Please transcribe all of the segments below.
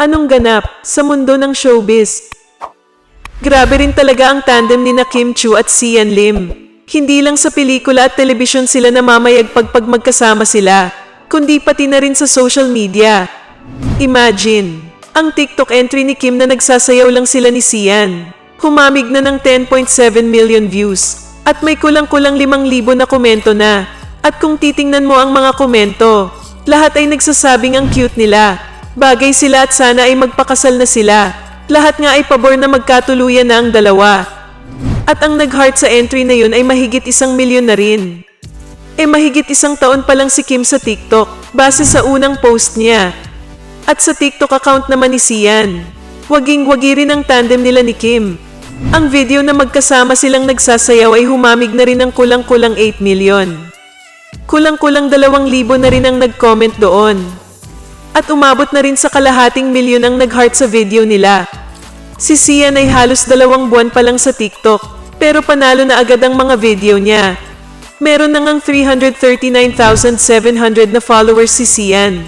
Anong ganap sa mundo ng showbiz? Grabe rin talaga ang tandem ni na Kim Chu at Sian Lim. Hindi lang sa pelikula at telebisyon sila namamayagpag pag magkasama sila, kundi pati na rin sa social media. Imagine, ang TikTok entry ni Kim na nagsasayaw lang sila ni Sian. Humamig na ng 10.7 million views at may kulang-kulang 5,000 na komento na. At kung titingnan mo ang mga komento, lahat ay nagsasabing ang cute nila. Bagay sila at sana ay magpakasal na sila. Lahat nga ay pabor na magkatuluyan na ang dalawa. At ang nag-heart sa entry na yun ay mahigit isang milyon na rin. Eh mahigit isang taon pa lang si Kim sa TikTok, base sa unang post niya. At sa TikTok account naman ni Sian. Waging-wagi rin ang tandem nila ni Kim. Ang video na magkasama silang nagsasayaw ay humamig na rin ng kulang-kulang 8 million. Kulang-kulang 2,000 na rin ang nag-comment doon. At umabot na rin sa kalahating milyon ang nag-heart sa video nila. Si Sian ay halos dalawang buwan pa lang sa TikTok, pero panalo na agad ang mga video niya. Meron na ngang 339,700 na followers si Sian.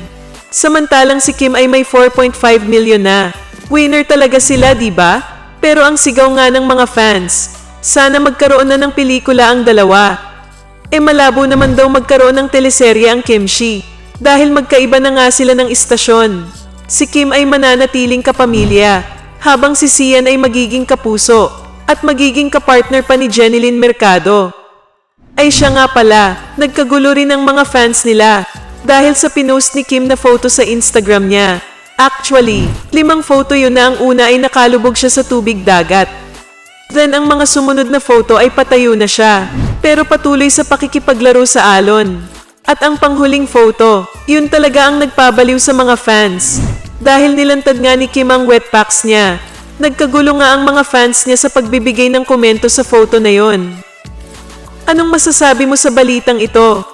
Samantalang si Kim ay may 4.5 million na. Winner talaga sila, di ba? Pero ang sigaw nga ng mga fans, sana magkaroon na ng pelikula ang dalawa. E malabo naman daw magkaroon ng teleserye ang Kimchi dahil magkaiba na nga sila ng istasyon. Si Kim ay mananatiling kapamilya habang si Sian ay magiging kapuso at magiging kapartner pa ni Jeneline Mercado. Ay siya nga pala, nagkagulo rin ang mga fans nila dahil sa pinost ni Kim na photo sa Instagram niya. Actually, limang photo yun na ang una ay nakalubog siya sa tubig dagat. Then ang mga sumunod na photo ay patayo na siya, pero patuloy sa pakikipaglaro sa alon. At ang panghuling photo, yun talaga ang nagpabaliw sa mga fans. Dahil nilantad nga ni Kim ang wetpacks niya. Nagkagulo nga ang mga fans niya sa pagbibigay ng komento sa photo na yon. Anong masasabi mo sa balitang ito?